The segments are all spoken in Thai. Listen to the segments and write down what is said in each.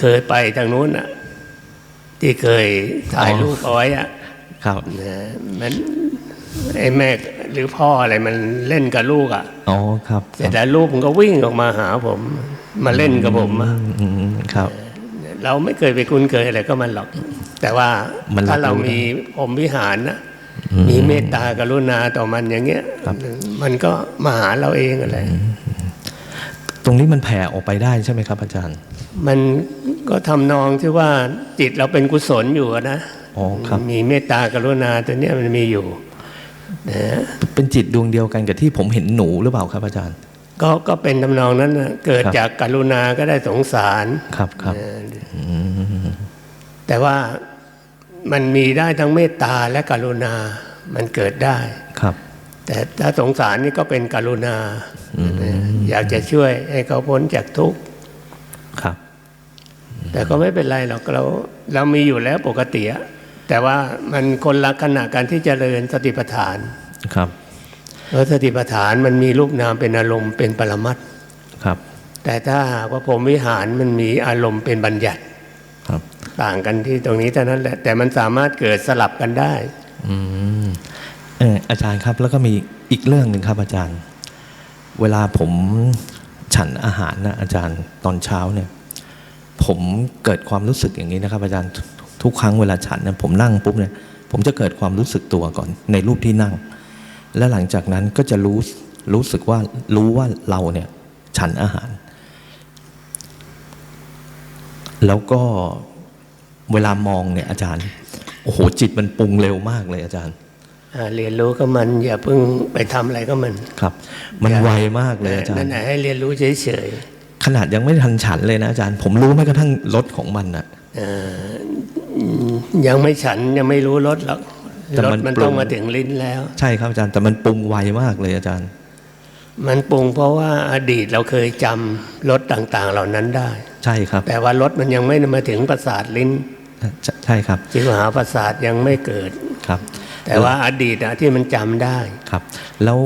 เคยไปทางนู้นอะที่เคยถ่ายอ๋อรูปเอาไว้อะครับนะมันไอ้แม่หรือพ่ออะไรมันเล่นกับลูกอะอ๋อครับ เสร็จแล้วลูกมันก็วิ่งออกมาหาผม มาเล่นกับผมอะอืมครับ เราไม่เคยไปคุ้นเคยอะไรก็มันหรอก แต่ว่ามันรับถ้าเรารู้ได้มีพรหมวิหารนะมีเมตตากรุณาต่อมันอย่างเงี้ยมันก็มาหาเราเองอะไรตรงนี้มันแผ่ออกไปได้ใช่ไหมครับ อาจารย์ มันก็ทำนองที่ว่าจิตเราเป็นกุศลอยู่อะนะอ๋อครับมีเมตตากรุณาตัวเนี้ยมันมีอยู่นะเป็นจิตดวงเดียวกันกับที่ผมเห็นหนูหรือเปล่าครับอาจารย์ ก็ก็เป็นทำนองนั้นนะเกิดครับจากกรุณาก็ได้สงสารครับครับเออแต่ว่ามันมีได้ทั้งเมตตาและกรุณา มันเกิดได้ครับ แต่ถ้าสงสารนี่ก็เป็นกรุณา อยากจะช่วยให้เขาพ้นจากทุกข์ครับ แต่ก็ไม่เป็นไรหรอกเราเรามีอยู่แล้วปกติอะแต่ว่ามันคนละขณะการที่จเจริญสติปัฏฐานครับเพราะสติปัฏฐานมันมีรูปนามเป็นอารมณ์เป็นปรมัตถ์ครับ แต่ถ้าหากว่าพรหมวิหารมันมีอารมณ์เป็นบัญญัติครับ ต่างกันที่ตรงนี้เท่านั้นแหละแต่มันสามารถเกิดสลับกันได้อืมเอออาจารย์ครับแล้วก็มีอีกเรื่องหนึ่งครับอาจารย์ เวลาผมฉันอาหารนะอาจารย์ตอนเช้าเนี่ย ผมเกิดความรู้สึกอย่างนี้นะครับอาจารย์ทุทุกครั้งเวลาฉันเนี่ยผมนั่งปุ๊บเนี่ยผมจะเกิดความรู้สึกตัวก่อน ในรูปที่นั่ง และหลังจากนั้นก็จะรู้รู้สึกว่ารู้ว่าเราเนี่ยฉันอาหาร แล้วก็เวลามองเนี่ยอาจารย์โอ้โหจิตมันปรุงเร็วมากเลยอาจารย์อ่าเรียนรู้ก็มันอย่าเพิ่งไปทำอะไรก็มันครับ มันไวมากเลยอาจารนั่นย์แหละให้เรียนรู้เฉย ขนาดยังไม่ทันฉันเลยนะอาจารย์ ผมรู้แม้กระทั่งรสของมันนะๆอ่ายังไม่ฉันยังไม่รู้รสหรอกแต่รสมันมันปรุงต้องมาถึงลิ้นแล้ว ใช่ครับอาจารย์แต่มันปรุงไวมากเลยอาจารย์ มันปรุงเพราะว่าอดีตเราเคยจำรสต่างๆ เหล่านั้นได้ ใช่ครับ แต่ว่ารสมันยังไม่มาถึงประสาทลิ้น ใช่ใช่ครับจิตมหาประสาทยังไม่เกิดครับ แต่ว่าอดีตอะที่มันจำได้ครับ แล้ว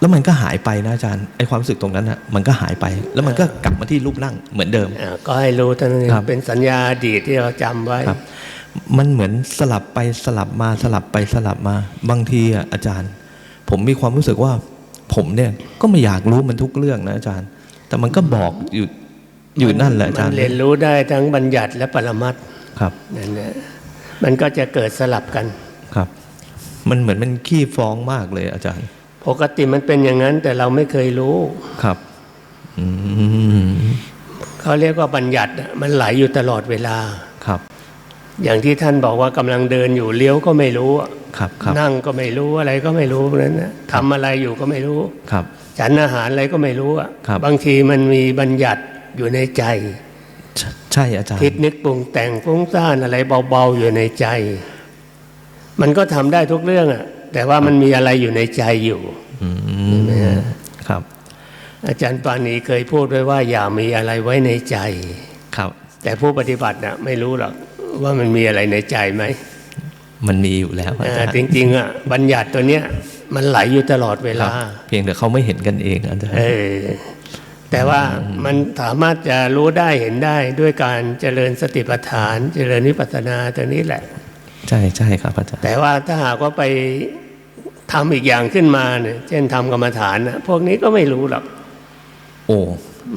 แล้วมันก็หายไปนะอาจารย์ไอความรู้สึกตรงนั้นอะมันก็หายไป แล้วมันก็กลับมาที่รูปร่างเหมือนเดิมอ่าก็ให้รู้เท่านั้นเองครับเป็นสัญญาอดีตที่เราจำไว้ครับมันเหมือนสลับไปสลับมาสลับไปสลับมา บางทีอะอาจารย์ ผมมีความรู้สึกว่า ผมเนี่ยก็ไม่อยากรู้มันทุกเรื่องนะอาจารย์ แต่มันก็บอกอยู่อยู่นั่นแหละอาจารมัย์เรียนรู้ได้ทั้งบัญญัติและปรมัตถ์ครับนั่นแหละมันก็จะเกิดสลับกันครับ มันเหมือนมันขี้ฟ้องมากเลยอาจารย์ ปกติมันเป็นอย่างนั้น แต่เราไม่เคยรู้ครับอืมเขาเรียกว่าบัญญัติอะมันไหลอยู่ตลอดเวลาครับ อย่างที่ท่านบอกว่ากำลังเดินอยู่เลี้ยวก็ไม่รู้อะครับครับนั่งก็ไม่รู้อะไรก็ไม่รู้เพราะฉะนั้นนะทำอะไรอยู่ก็ไม่รู้ครับฉันอาหารอะไรก็ไม่รู้อะครับบางทีมันมีบัญญัติอยู่ในใจใช่ใช่อาจารย์คิดนึกปรุงแต่งฟุ้งซ่านอะไรเบาๆอยู่ในใจ มันก็ทำได้ทุกเรื่องอะ แต่ว่ามันมีอะไรอยู่ในใจอยู่อืมครับ อาจารย์ปานีเคยพูดไว้ว่า อย่ามีอะไรไว้ในใจครับ แต่ผู้ปฏิบัติน่ะไม่รู้หรอกว่ามันมีอะไรในใจไหมมันมีอยู่แล้วอาอ่าจารย์จริง ๆ อะ บัญญัติตัวเนี้ย มันไหลอยู่ตลอดเวครัลาบเพียงแต่เขาไม่เห็นกันเองอาจารย์เออแต่ว่ามันสามารถจะรู้ได้เห็นได้ด้วยการเจริญสติปัฏฐาน เจริญวิปัสสนาตัวนี้แหละ ใช่ใช่ครับอาจารย์แต่ว่าถ้าหากว่าไปทำอีกอย่างขึ้นมาเนี่ยเช่นทำกรรมฐานนะพวกนี้ก็ไม่รู้หรอกโอ้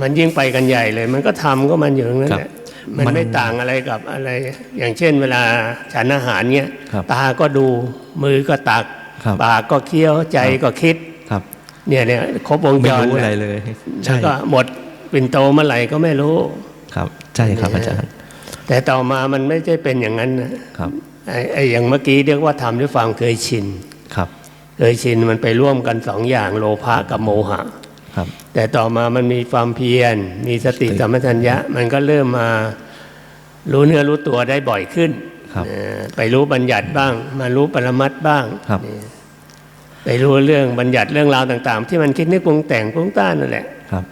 มันยิ่งไปกันใหญ่เลย มันก็ทำก็มันอยู่อย่างนั้นแหละครับมันมันไม่ต่างอะไรกับอะไร อย่างเช่น เวลาฉันอาหารเนี้ยครับตาก็ดูมือก็ตักครับปากก็เคี้ยวใจก็คิดครับ เนี่ยเนี่ยครบวงจไม่รรู้อะไรแหละเลยแล้ใช่วก็หมดปิ่นโตเมื่อไหร่ก็ไม่รู้ ครับ ใช่ครับอาจารย์ แต่ต่อมามันไม่ใช่เป็นอย่างนั้นนะครับ ไอ้ไอ้อย่างเมื่อกี้เรียกว่าทำด้วยความเคยชินครับเคยชินมันไปร่วมกันสองอย่างโลภะกับโมหะครับ แต่ต่อมามันมีความเพียร มีสติสติสัมปชัญญะ มันก็เริ่มมารู้เนื้อรู้ตัวได้บ่อยขึ้นครับเออไปรู้บัญญัติบ้าง มารู้ปรมัตถ์บ้างครับไปรู้เรื่องบัญญัติเรื่องราวต่าง ๆ ที่มันคิดนึกปรุงแต่งปรุงต้านนั่นแหละครับ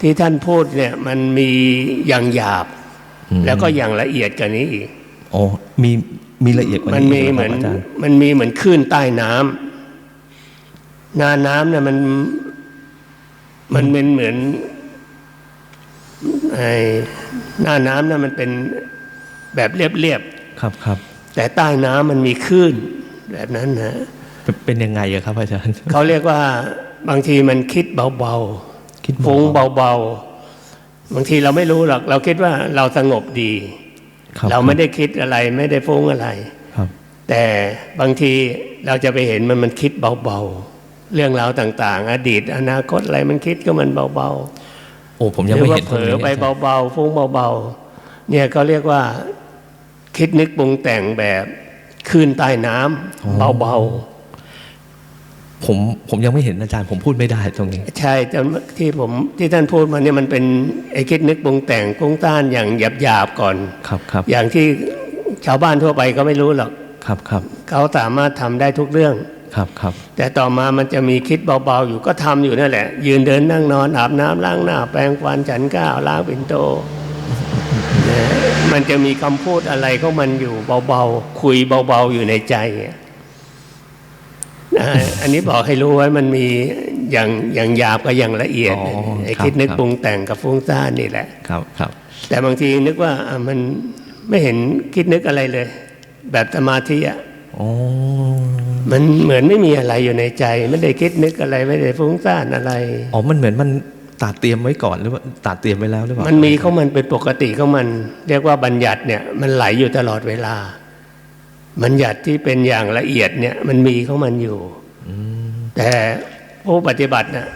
ที่ท่านพูดเนี่ยมันมีอย่างหยาบอืมแล้วก็อย่างละเอียดกว่านี้อีก โอ้มีมีละเอียดกว่ามันนี้มีกเหมือนครับอาจารย์มันมีเหมือนคลื่นใต้น้ำนาน้ำเนี่ยมันมันเป็นเหมือนไอ้หน้าน้ำน่ะมันเป็นแบบเรียบครับครับๆแต่ใต้น้ำมันมีคลื่นแบบนั้นนะเป็นเป็นยังไงอะครับอาจารย์เขาเรียกว่าบางทีมันคิดเบาคิดๆฟุ้งเบาๆบางทีเราไม่รู้หรอก เราคิดว่าเราสงบดีครับ เราไม่ได้คิดอะไรไม่ได้ฟุ้งอะไรครับแต่บางทีเราจะไปเห็นมันมันคิดเบาๆ เรื่องราวต่างๆ อดีต อนาคตอะไรมันคิดก็มันเบาโอ้ผมๆยังหรืไม่ว่าเห็นเผลอไปอาจารย์เบาๆฟุ้งเบาๆเนี่ยก็เรียกว่าคิดนึกปรุงแต่งแบบคลื่นใต้น้ำเบา ผมผมยังไม่เห็นอาจารย์ผมพูดไม่ได้ตรงนี้ๆใช่แต่ที่ผมที่ท่านพูดมาเนี่ยมันเป็นไอ้คิดนึกปรุงแต่งกุ้งต้านอย่างหยาบๆก่อนครับครับอย่างที่ชาวบ้านทั่วไปก็ไม่รู้หรอกครับครับเขาสามารถทำได้ทุกเรื่องครับครับแต่ต่อมามันจะมีคิดเบาๆอยู่ก็ทำอยู่นั่นแหละ ยืนเดินนั่งนอนอาบน้ำล้างหน้า แปรงฟันฉันก้าวล้างปิ่นโตนะมันจะมีคำพูดอะไรของมันอยู่เบาๆคุยเบาๆอยู่ในใจ อะนะอันนี้บอกให้รู้ไว้มันมีอย่างอย่างหยาบกับอย่างละเอียดอ๋อไอ้ครับคิดนึกครับปรุงแต่งกับฟุ้งซ่านนี่แหละครับครับ แต่บางทีนึกว่าอะมันไม่เห็นคิดนึกอะไรเลย แบบสมาธิอะอ๋อมันเหมือนไม่มีอะไรอยู่ในใจ ไม่ได้คิดนึกอะไรไม่ได้ฟุ้งซ่านอะไรอ๋อมันเหมือนมันตัดเตรียมไว้ก่อนหรือว่าตัดเตรียมไว้แล้วหรือเปล่ามันมีของมันเป็นปกติของมัน เรียกว่าบัญญัติเนี่ยมันไหลอยู่ตลอดเวลา บัญญัติที่เป็นอย่างละเอียดเนี่ย มันมีของมันอยู่แต่ผู้ปฏิบัติน่ะ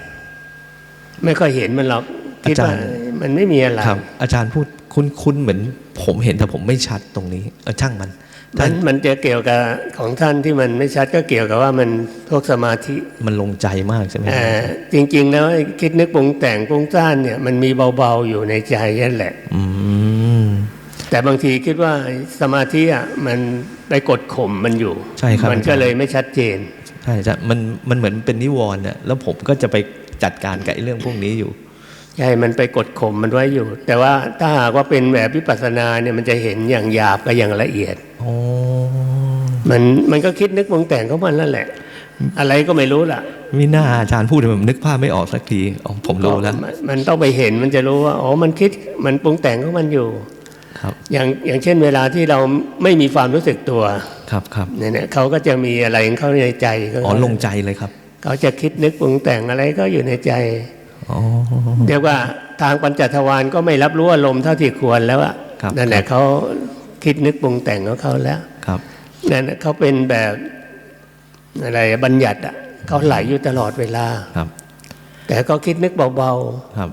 ไม่ค่อยเห็นมันหรอกคิดว่ามันไม่มีอะไรครับ อาจารย์พูดคุ้นคุ้นเหมือน ผมเห็นแต่ผมไม่ชัดตรงนี้เออช่างมันมัท่านนมันจะเกี่ยวกับของท่านที่มันไม่ชัดก็เกี่ยวกับว่ามันพวกสมาธิมันลงใจมากใช่ไหมเอ่อจริง ๆ แล้วไอ้คิดนึกปรุงแต่งปรุงซ่านเนี่ย มันมีเบาๆอยู่ในใจนั่นแหละ อืม แต่บางทีคิดว่าสมาธิอะมันไปกดข่มมันอยู่ใช่ครับ มันก็เลยไม่ชัดเจนใช่ใช่มันมันเหมือนเป็นนิวรณ์เนี่ยแล้วผมก็จะไปจัดการกับไอ้เรื่องพวกนี้อยู่ใช่มันไปกดข่มมันไว้อยู่ แต่ว่าถ้าหากว่าเป็นแบบวิปัสสนาเนี่ยมันจะเห็นอย่างหยาบกับอย่างละเอียดอ๋อมันมันก็คิดนึกปรุงแต่งของมันนั่นแหละ อะไรก็ไม่รู้ล่ะมีหน้าอาจารย์พูดผมนึกภาพไม่ออกสักทีอ๋อผมรู้แล้วมันมันต้องไปเห็นมันจะรู้ว่าอ๋อมันคิดมันปรุงแต่งของมันอยู่ ครับอย่างอย่างเช่นเวลาที่เราไม่มีความรู้สึกตัวครับครับเนี่ยเนี่ยเขาก็จะมีอะไรของเขาในใจเขาอ๋อลงใจเลยครับ เขาจะคิดนึกปรุงแต่งอะไรก็อยู่ในใจอ๋อเรียกว่าทางปัญจทวารก็ไม่รับรู้อารมณ์เท่าที่ควรแล้วอะครับนั่นแหละเขาคิดนึกปรุงแต่งของเขาแล้วครับนั่นน่ะเขาเป็นแบบอะไรอะบัญญัติอะเขาไหลอยู่ตลอดเวลาครับ แต่ก็คิดนึกเบาครับ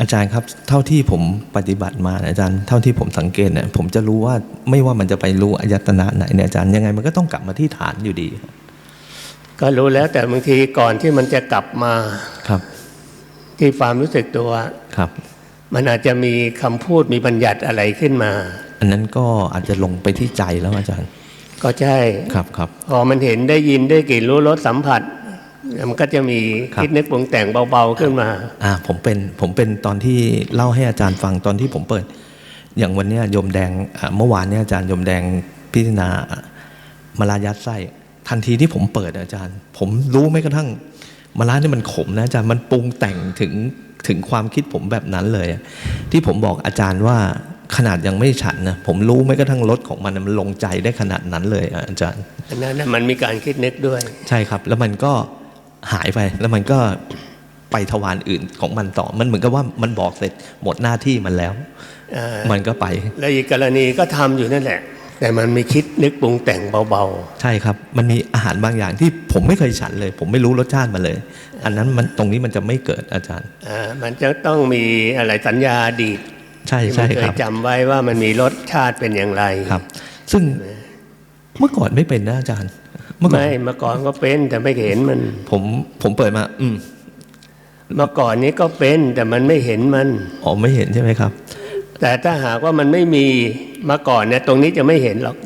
อาจารย์ครับเท่าที่ผมปฏิบัติมานะอาจารย์เท่าที่ผมสังเกตเนี่ยผมจะรู้ว่าไม่ว่ามันจะไปรู้อายตนะไหนเนี่ยอาจารย์ยังไงมันก็ต้องกลับมาที่ฐานอยู่ดีๆก็รู้แล้วแต่บางทีก่อนที่มันจะกลับมาครับ ที่ความรู้สึกตัวครับ มันอาจจะมีคำพูดมีบัญญัติอะไรขึ้นมา อันนั้นก็อาจจะลงไปที่ใจแล้วอาจารย์ ก็ใช่ครับครับพอมันเห็นได้ยินได้กลิ่นรู้รสสัมผัส มันก็จะมีครับคิดนึกปรุงแต่งเบาๆขึ้นมา อ่า ผมเป็นผมเป็นตอนที่เล่าให้อาจารย์ฟังตอนที่ผมเปิด อย่างวันเนี้ยโยมแดงอ่าเมื่อวานเนี่ยอาจารย์โยมแดงพิจารณามาลายัดไส้ทันทีที่ผมเปิดอาจารย์ ผมรู้ไม่กระทั่งมาลาเนี่ยมันขมนะอาจารย์มันปรุงแต่งถึงถึงความคิดผมแบบนั้นเลยอะที่ผมบอกอาจารย์ว่าขนาดยังไม่ฉันนะผมรู้ไม่กระทั่งรสของมันมันลงใจได้ขนาดนั้นเลยอะอาจารย์อันนั้นน่ะมันมีการคิดนึกด้วย ใช่ครับ แล้วมันก็ หายไปแล้วมันก็ไปทวารอื่นของมันต่อ มันเหมือนกับว่ามันบอกเสร็จหมดหน้าที่มันแล้วอ่ามันก็ไป แล้วอีกกรณีก็ทำอยู่นั่นแหละ แต่มันมีคิดนึกปรุงแต่งเบาใช่ครับ มันมีอาหารบางอย่างที่ผมไม่เคยฉันเลย ผมไม่รู้รสชาติมันเลย อันนั้นมันตรงนี้มันจะไม่เกิดอาจารย์ๆอ่ามันจะต้องมีอะไรสัญญาอดีตใช่ที่มัใช่เคคยรับจำไว้ว่ามันมีรสชาติเป็นอย่างไรครับ ซึ่งเมื่อก่อนไม่เป็นนะอาจารย์ เมื่อก่อนไม่เมื่อก่อนก็เป็นแต่ไม่เห็นมัน ผมผมเปิดมา อืมเมื่อก่อนนี้ก็เป็นแต่มันไม่เห็นมันอ๋อไม่เห็นใช่ไหมครับ แต่ถ้าหากว่ามันไม่มีมาก่อนเนี่ยตรงนี้จะไม่เห็นหรอก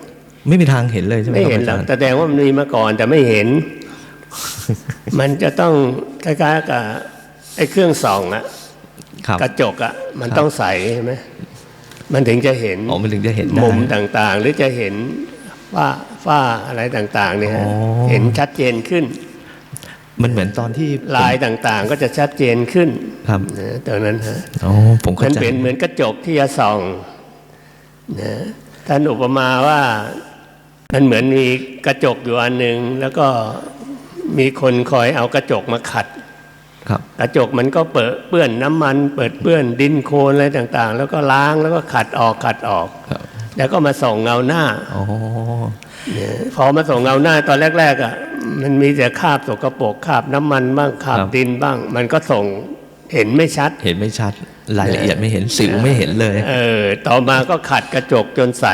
ไม่มีทางเห็นเลยใช่ไหมไม่ครับเห็นอาหรอจากรย์แสดงว่ามันมีมาก่อนแต่ไม่เห็น มันจะต้องคล้ายๆกับไอ้เครื่องส่องอะครับกระจกอะมันครับต้องใสใช่ไหมมันถึงจะเห็นอ๋อมันถึงจะเห็นได้มุมต่างๆ หรือจะเห็น ฝ้าฝ้าอะไรต่างๆเนี่ยฮะอ๋อ เห็นชัดเจนขึ้น มันเหมือนตอนที่ผมลายต่างๆก็จะชัดเจนขึ้นครับนะตรงนั้นฮะ อ๋อผมเข้ามันใจ เป็นเหมือนกระจกที่จะส่องนะท่านอุปมาว่ามันเหมือนมีกระจกอยู่อันหนึ่งแล้วก็มีคนคอยเอากระจกมาขัด ครับ กระจกมันก็เปิดเปื้อนน้ำมัน เปิดเปื้อนดินโคลนอะไรต่างๆ แล้วก็ล้างแล้วก็ขัดออกขัดออก ครับ แล้วก็มาส่องเงาหน้าอ๋อเนี่ยพอมาส่องเงาหน้าตอนแรกๆอะมันมีแต่คราบสกปรกคราบน้ำมันบ้างคราบดินบ้าง มันก็ส่งเห็นไม่ชัด เห็นไม่ชัด รายละเอียดไม่เห็นสิวไม่เห็นเลย เออ ต่อมาก็ขัดกระจกจนใส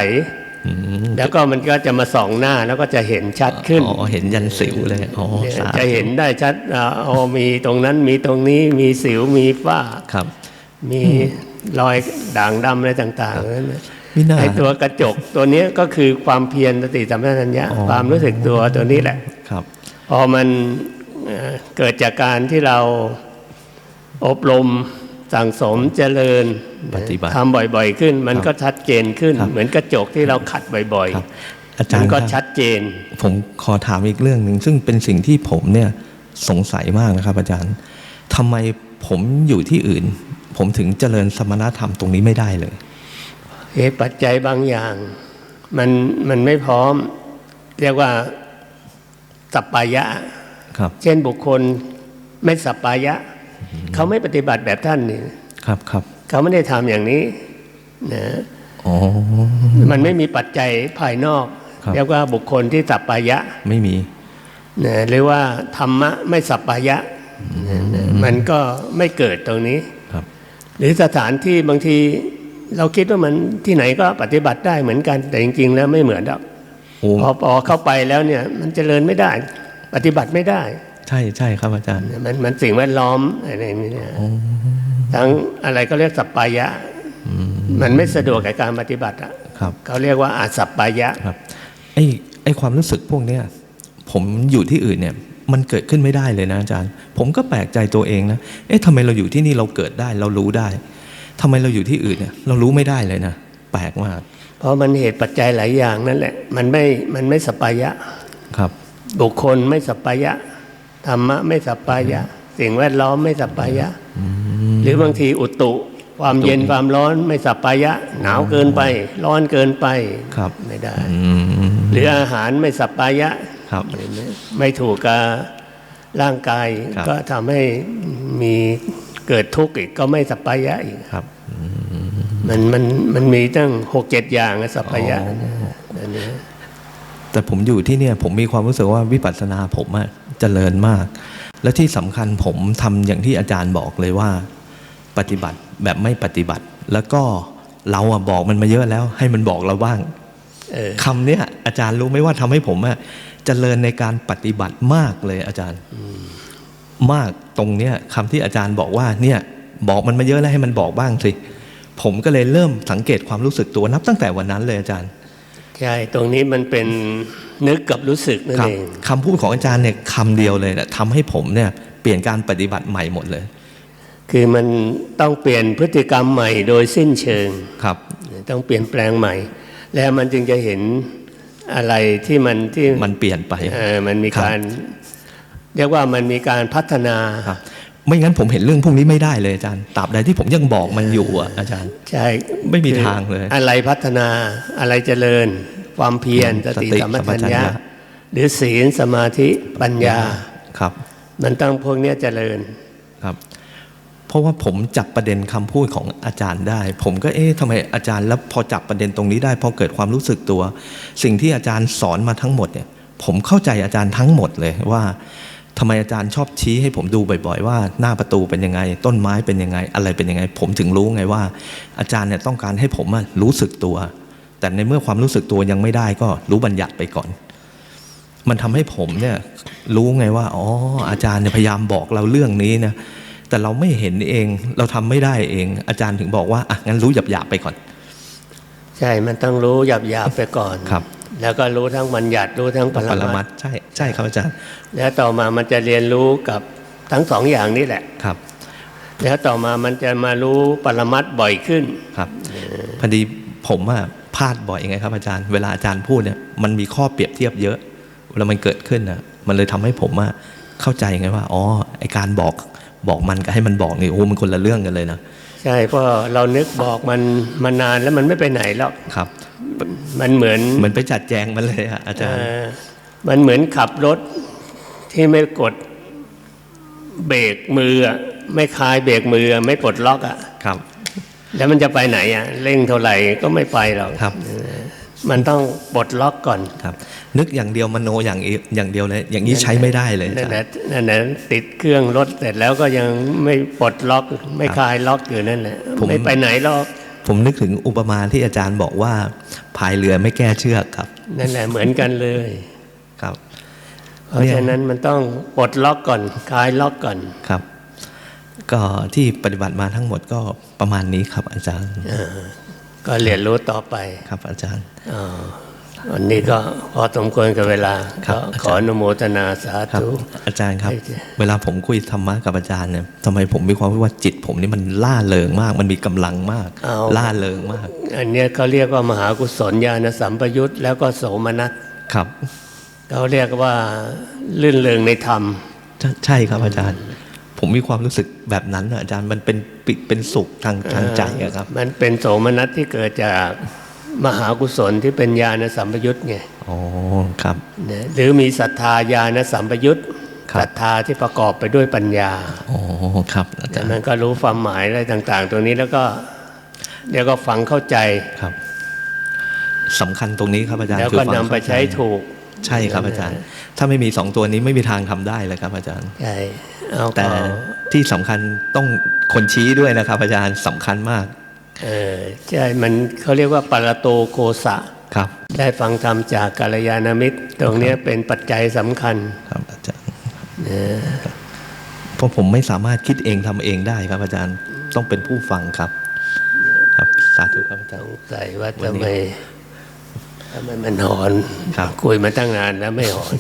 อืมแล้วก็มันก็จะมาส่องหน้าแล้วก็จะเห็นชัดขึ้นอ๋อเห็นยันสิวเลยอ๋อเนี่ยสาธุจะเห็นได้ชัดอ่าอ๋อมีตรงนั้นมีตรงนี้มีสิวมีฝ้าครับ มีรอยด่างดำอะไรต่างๆนั่นนะมิน่า ไอตัวกระจกตัวเนี้ยก็คือความเพียรสติสัมปชัญญะอ๋อความรู้สึกตัวตัวนี้แหละครับพอมันเอ่อเกิดจากการที่เราอบรมสั่งสมเจริญปฏิบัติทำบ่อยๆ ขึ้น มันก็ชัดเจนขึ้นครับเหมือนกระจกที่เราขัดบ่อยครับอาๆจารมันย์ก็ครับชัดเจน ผมขอถามอีกเรื่องหนึ่งซึ่งเป็นสิ่งที่ผมเนี่ยสงสัยมากนะครับ อาจารย์ทำไมผมอยู่ที่อื่น ผมถึงเจริญสมณธรรมตรงนี้ไม่ได้เลย เหตุปัจจัยบางอย่าง มันมันไม่พร้อม เรียกว่าสัปปายะครับเช่นบุคคลไม่สัปปายะ เขาไม่ปฏิบัติแบบท่านนี่ครับครับ เขาไม่ได้ทำอย่างนี้นะอ๋อมันไม่มีปัจจัยภายนอกครับเรียกว่าบุคคลที่สัปปายะไม่มีนะหรือว่าธรรมะไม่สัปปายะนะนะมันก็ไม่เกิดตรงนี้ครับหรือสถานที่บางที เราคิดว่ามันที่ไหนก็ปฏิบัติได้เหมือนกัน แต่จริง ๆ แล้วไม่เหมือนหรอกโอ้พอพอเข้าไปแล้วเนี่ย มันเจริญไม่ได้ ปฏิบัติไม่ได้ ใช่ใช่ครับอาจารย์ มันมันสิ่งแวดล้อมอะไรนี่เนี่ยทั้งอะไรก็เรียกสัปปายะ มันไม่สะดวกกับการปฏิบัติอะครับเขาเรียกว่าอาสัปปายะครับไอ้ไอ้ความรู้สึกพวกเนี้ยผมอยู่ที่อื่นเนี่ยมันเกิดขึ้นไม่ได้เลยนะอาจารย์ ผมก็แปลกใจตัวเองนะ เอ๊ะทำไมเราอยู่ที่นี่เราเกิดได้ เรารู้ได้ ทำไมเราอยู่ที่อื่นเนี่ยเรารู้ไม่ได้เลยนะแปลกมาก เพราะมันเหตุปัจจัยหลายอย่างนั่นแหละ มันไม่มันไม่สัปปายะครับ บุคคลไม่สัปปายะธรรมะไม่สัปปายะ สิ่งแวดล้อมไม่สัปปายะ หรือบางทีอุตุความเย็นความร้อนไม่สัปปายะ หนาวเกินไป ร้อนเกินไปครับไม่ได้อืมหรืออาหารไม่สัปปายะครับไม่ไม่ถูกกับร่างกายครับก็ทำให้มี เกิดทุกข์อีกก็ไม่สัปปายะอีกครับมันมันมันมีตั้งหกเจ็ดอย่างอะสัปปายะอ๋อนะอันนี้แต่ผมอยู่ที่เนี่ยผมมีความรู้สึกว่าวิปัสสนาผมอะเจริญมาก และที่สำคัญผมทำอย่างที่อาจารย์บอกเลยว่า ปฏิบัติแบบไม่ปฏิบัติ แล้วก็เราอะบอกมันมาเยอะแล้ว ให้มันบอกเราบ้างเออคำเนี้ยอาจารย์รู้ไหมว่าทำให้ผมอะเจริญในการปฏิบัติมากเลยอาจารย์ มากตรงเนี้ยคำที่อาจารย์บอกว่าเนี่ยบอกมันมาเยอะแล้วให้มันบอกบ้างสิผมก็เลยเริ่มสังเกตความรู้สึกตัวนับตั้งแต่วันนั้นเลยอาจารย์ใช่ตรงนี้มันเป็นนึกกับรู้สึกนั่นครับเองคำพูดของอาจารย์เนี่ยคำเดียวเลยนะทำให้ผมเนี่ยเปลี่ยนการปฏิบัติใหม่หมดเลย คือมันต้องเปลี่ยนพฤติกรรมใหม่โดยสิ้นเชิงครับ ต้องเปลี่ยนแปลงใหม่ แล้วมันจึงจะเห็นอะไรที่มันที่มันเปลี่ยนไปเออมันมีครับการ เรียกว่ามันมีการพัฒนาครับไม่งั้นผมเห็นเรื่องพวกนี้ไม่ได้เลยอาจารย์ตราบใดที่ผมยังบอกมันอยู่อะอาจารย์ใช่ไม่มีคือทางเลย อะไรพัฒนาอะไรเจริญ ความเพียรสติสติสัมปสัมปชัชัญญญะญะหรือศีลสมาธิปัญญาครับ มันต้องพวกเนี้ยเจริญครับ เพราะว่าผมจับประเด็นคำพูดของอาจารย์ได้ ผมก็เอ๊ะทำไมอาจารย์แล้วพอจับประเด็นตรงนี้ได้พอเกิดความรู้สึกตัว สิ่งที่อาจารย์สอนมาทั้งหมดเนี่ย ผมเข้าใจอาจารย์ทั้งหมดเลยว่า ทำไมอาจารย์ชอบชี้ให้ผมดูบ่อย ๆ ว่าหน้าประตูเป็นยังไง ต้นไม้เป็นยังไง อะไรเป็นยังไง ผมถึงรู้ไงว่า อาจารย์เนี่ยต้องการให้ผมอะรู้สึกตัว แต่ในเมื่อความรู้สึกตัวยังไม่ได้ก็รู้บัญญัติไปก่อน มันทำให้ผมเนี่ยรู้ไงว่าอ๋ออาจารย์เนี่ยพยายามบอกเราเรื่องนี้นะแต่เราไม่เห็นเองเราทำไม่ได้เอง อาจารย์ถึงบอกว่าอะงั้นรู้หยาบๆไปก่อน ใช่มันต้องรู้หยาบหยาบๆไปก่อนครับ แล้วก็รู้ทั้งบัญญัติรู้ทั้งปปรรมัมัตตถ์ถ์ใช่ใช่ครับอาจารย์ แล้วต่อมามันจะเรียนรู้กับทั้งสองอย่างนี้แหละครับ แล้วต่อมามันจะมารู้ปรมัตถ์บ่อยขึ้นครับพอดีผมอะพลาดบ่อยไงครับอาจารย์ เวลาอาจารย์พูดเนี่ยมันมีข้อเปรียบเทียบเยอะเวลามันเกิดขึ้นนะมันเลยทำให้ผมอะเข้าใจไงว่าอ๋อไอการบอกบอกมันกับให้มันบอกนี่โอ้มันคนละเรื่องกันเลยนะใช่เพราะเรานึกบอกมันมานานแล้วมันไม่ไปไหนหรอกครับ มันเหมือนเหมือนไปจัดแจงมันเลยอะอาจารย์เอ่อมันเหมือนขับรถที่ไม่กดเบรกมืออะไม่คลายเบรกมืออะไม่ปลดล็อกอะครับ แล้วมันจะไปไหนอะเร่งเท่าไหร่ก็ไม่ไปหรอกครับ มันต้องปลดล็อกก่อนครับ นึกอย่างเดียวมโนอย่างเออย่างเดียวเลยอย่างนี้ใช้ไม่ได้เลยอานั่จานรแหละย์นั่นแหละติดเครื่องรถเสร็จแล้วก็ยังไม่ปลดล็อก ไม่คลายล็อกอยู่นั่นแหละผมไม่ไปไหนหรอก ผมนึกถึงอุปมาที่อาจารย์บอกว่าพายเรือไม่แก้เชือกครับ นั่นแหละเหมือนกันเลยครับ เพราะฉะนั้นมันต้องปลดล็อกก่อนคลายล็อกก่อนครับ ก็ที่ปฏิบัติมาทั้งหมดก็ประมาณนี้ครับอาจารย์ก็เรียนรู้ต่อไปครับอาจารย์อ๋อ วันนี้ก็พอสมควรกับเวลาครับก็อาจารย์ขออนุโมทนาสาครับธุอาจารย์ครับให้เจเวลาผมคุยธรรมะกับอาจารย์เนี่ยทำไมผมมีความรู้สึกว่าจิต ผมนี่มันล่าเริงมาก มันมีกำลังมากเอาล่าเริงมาก อันเนี้ยเขาเรียกว่ามหากุศลญาณสัมปยุตแล้วก็โสมนัสครับเขาเรียกว่าลื่นเริงในธรรม ใช่ใช่ครับอาจารย์ ผมมีความรู้สึกแบบนั้นน่ะอาจารย์มันเป็นปิเป็นสุขทางทางใจอะครับ มันเป็นโสมนัสที่เกิดจาก มหากุศลที่เป็นญาณสัมปยุตไงอ๋อครับนะหรือมีศรัทธาญาณสัมปยุตครับศรัทธาที่ประกอบไปด้วยปัญญาอ๋อครับอาจาจากรย์นั้นก็รู้ความหมายอะไรต่าง ๆตรงนี้แล้วก็เดี๋ยวก็ฟังเข้าใจครับสำคัญตรงนี้ครับอาจารย์แล้วคือก็ฟังนำไปเข้าจใช้ถูก ใช่ครับอาจารย์ ถ้าไม่มีสองตัวนี้ไม่มีทางทำได้เลยครับอาจารย์ใช่เอาแต่ก็ที่สำคัญต้องคนชี้ด้วยนะครับอาจารย์สำคัญมาก เออใช่มันเขาเรียกว่าปรโตโกสะครับ ได้ฟังธรรมจากกัลยาณมิตร ตรงเนี้ยเป็นปัจจัยสำคัญครับอาจารย์เพราะผมไม่สามารถคิดเองทำเองได้ครับ อาจารย์ต้องเป็นผู้ฟังครับ ครับสาธุครับอาจารย์สงสัยว่าวันทำนี้ไม ทำไมมันหอนครับคุยมาตั้งนานแล้วไม่หอน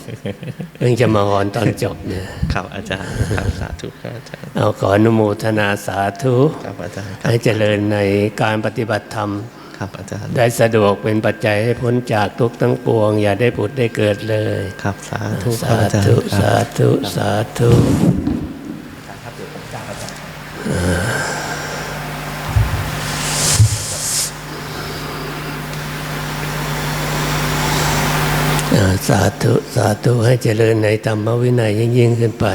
เพิ่งจะมาหอนตอนจบเนี่ยครับอาจารย์ครับสาธุครับอาจารย์เอาขออนุโมทนาสาธุครับอาจารย์ครับให้เจริญในการปฏิบัติธรรมครับอาจารย์ได้สะดวกเป็นปัจจัยให้พ้นจากทุกข์ทั้งปวง อย่าได้ผุดได้เกิดเลย ครับสาธุครัสาบอาจารย์ธุครับสาธุสาธุ สาธุ สาธุให้เจริญในธรรมวินัยยิ่งยิ่งขึ้นไป